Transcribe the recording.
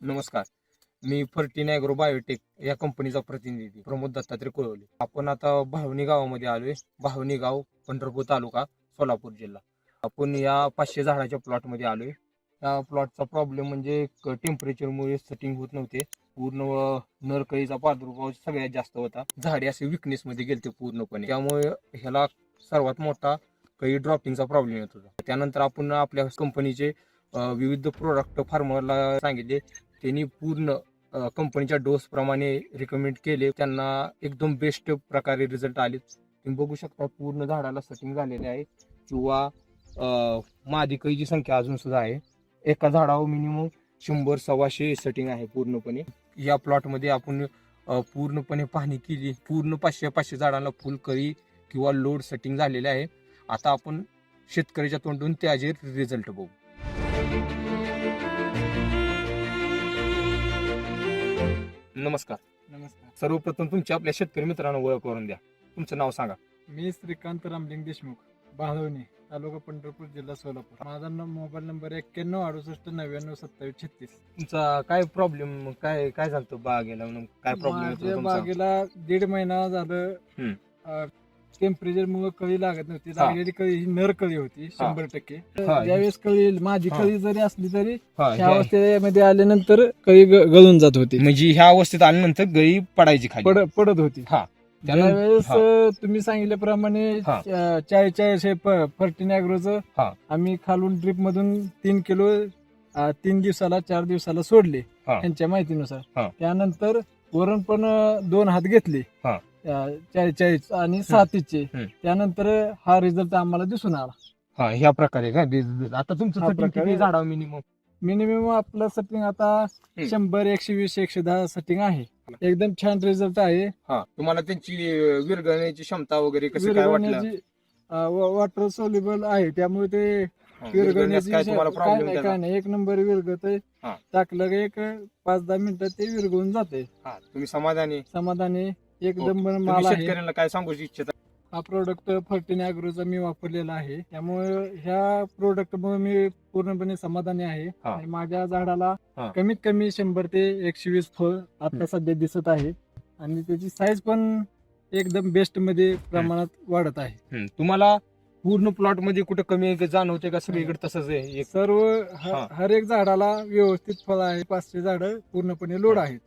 नमस्कार. मी फर्टीन agro biotech या कंपनीचा प्रतिनिधी प्रमोद दत्तात्रय कोळवले. आपण आता भावनी गावामध्ये आलोय. भावनी गाव पंढरपूर तालुका सोलापूर जिल्हा. आपण या पाचशे झाडाच्या प्लॉटमध्ये आलोय. या प्लॉटचा प्रॉब्लेम म्हणजे टेम्परेचरमुळे सेटिंग होत नव्हते. पूर्ण नरकळीचा प्रादुर्भाव सगळ्यात जास्त होता. झाडे असे विकनेसमध्ये मध्ये गेलते पूर्णपणे. त्यामुळे ह्याला सर्वात मोठा काही ड्रॉपिंगचा प्रॉब्लेम येत होता. त्यानंतर आपण आपल्या कंपनीचे विविध प्रोडक्ट फार्मरला सांगितले त्यांनी पूर्ण कंपनीच्या डोसप्रमाणे रिकमेंड केले. त्यांना एकदम बेस्ट प्रकारे रिझल्ट आले. तुम्ही बघू शकता पूर्ण झाडाला सेटिंग झालेले आहे. किंवा मादी कैची संख्या अजून सुद्धा आहे एका झाडावर मिनिमम शंभर सव्वाशे सेटिंग आहे पूर्णपणे. या प्लॉटमध्ये आपण पूर्णपणे पाहणी केली. पूर्ण पाचशे पाचशे झाडांना फुल करी किंवा लोड सेटिंग झालेले आहे. आता आपण शेतकऱ्याच्या तोंडून त्याचे रिझल्ट बघू. नमस्कार. नमस्कार. सर्वप्रथम तुमच्या आपल्या शेतकरी मित्रांना ओळख करून द्या. तुमचं नाव सांगा. मी श्रीकांत रामलिंग देशमुख बाळवणी तालुका पंढरपूर जिल्हा सोलापूर. माझा न- मोबाईल नंबर एक्क्याण्णव अडुसष्ट नव्याण्णव सत्तावीस छत्तीस. तुमचा काय प्रॉब्लेम काय काय झालं बागेला? म्हणून काय प्रॉब्लेम माझ्या येतो तुमचा? बागेला दीड महिना हम्म. झालं टेम्परेचर मुळे कळी लागत नव्हती हा. लागलेली कळी ही नर कळी होती शंभर टक्के हा. ज्यावेळेस कळी माझी हा. कळी जरी असली तरी हा, ह्या- अवस्थेमध्ये आल्यानंतर कळी ग- गळून जात होती म्हणजे ह्या अवस्थेत आल्यानंतर गळी पडायची खाली पड- पडत होती हा. त्यानं- त्यावेळेस हा. तुम्ही सांगितल्याप्रमाणे हा. चाळीस चाळीस हे फर्टिन अॅग्रोचं हा. आम्ही खालून ड्रिप मधून तीन किलो अं, तीन दिवसाला चार दिवसाला सोडले हा. त्यांच्या माहितीनुसार हा. त्यानंतर वरून पण अं, दोन हात घेतले हा. चाळीस चाळीस आणि सातीचे हम्म. त्यानंतर हा रिझल्ट आम्हाला दिसून आला. हा ह्या प्रकारे का? आता तुमचं हा setting प्रकारे- किती झाडावर मिनिमम मिनिमम आपलं सेटिंग आता शंभर एकशे वीस एकशे दहा सेटिंग आहे. एकदम छान रिझल्ट आहे. हा तुम्हाला त्यांची अं, विरघळण्याची क्षमता वगैरे कसं काय वाटलं? वॉटर सोल्युबल आहे. त्यामुळे ते हा, विरघळण्यास विरघळण्याची काय तुम्हाला काय प्रॉब्लेम नाही काय नाही. एक नंबर विरघळत हा. टाकलं की एक पाच दहा मिनिटात ते विरघळून जाते तुम्ही समाधानी? समाधानी. एकदम तुम्ही माल आहे. शेतकऱ्यांना काय सांगू इच्छिता? हा प्रोडक्ट फर्टिन अॅग्रोचा मी वापरलेला आहे. त्यामुळे ह्या प्रोडक्ट मुळे मी पूर्णपणे समाधानी आहे. हा. आणि माझ्या झाडाला हा. कमीत कमी शंभर ते एकशे वीस फळ आता सध्या दिसत आहे. आणि त्याची साईज पण एकदम बेस्टमध्ये प्रमाणात वाढत आहे. तुम्हाला पूर्ण प्लॉटमध्ये कुठे कमी जाणवते का? सगळीकडे तसंच आहे. एक सर्व ह- हा. हर एक झाडाला व्यवस्थित फळ आहे. पाचशे झाड पूर्णपणे लोड आहेत.